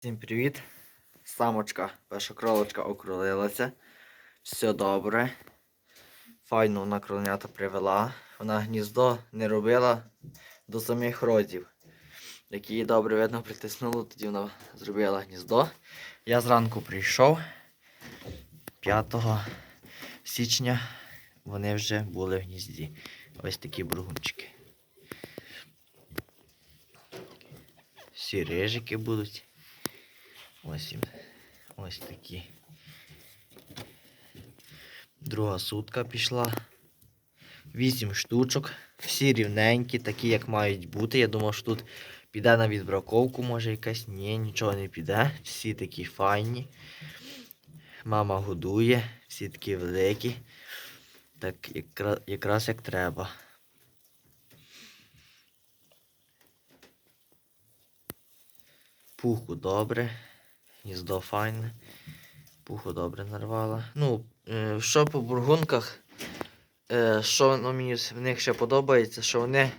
Всім привіт! Самочка, перша кролочка окролилася. Все добре. Файно вона кроленята привела. Вона гніздо не робила до самих родів. Як її добре видно притиснуло, тоді вона зробила гніздо. Я зранку прийшов 5 січня. Вони вже були в гнізді. Ось такі бургунчики. Всі рижики будуть. Ось їм. Ось такі. Друга сутка пішла. Вісім штучок. Всі рівненькі, такі, як мають бути. Я думав, що тут піде на відбраковку, може якась. Ні, нічого не піде. Всі такі файні. Мама годує, всі такі великі. Так якраз, якраз як треба. Пуху добре. Гніздо файне. Пуху добре нарвала. Ну, е, що по бургунках, е, що ну, мені в них ще подобається, що вони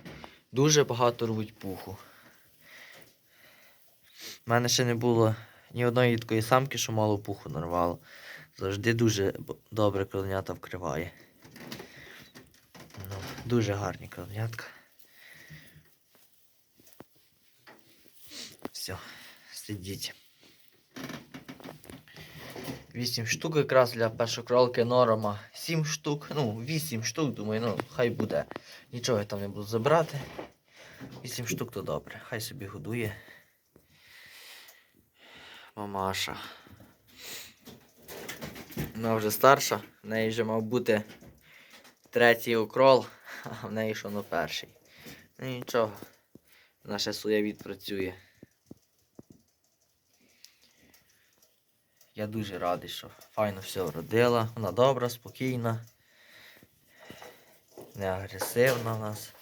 дуже багато рвуть пуху. У мене ще не було ні одної такої самки, що мало пуху нарвало. Завжди дуже добре кроленята вкриває. Ну, дуже гарні кроленятка. Все, сидіть. 8 штук якраз для першокролки норма. 7 штук, ну, 8 штук, думаю, ну, хай буде. Нічого я там не буду забирати. 8 штук то добре. Хай собі годує. Мамаша. Вона вже старша, в неї вже мав бути третій укрол, а в неї що на перший. Ну нічого. Вона ще своє відпрацює. Я дуже радий, що файно все вродила. Вона добра, спокійна, не агресивна в нас.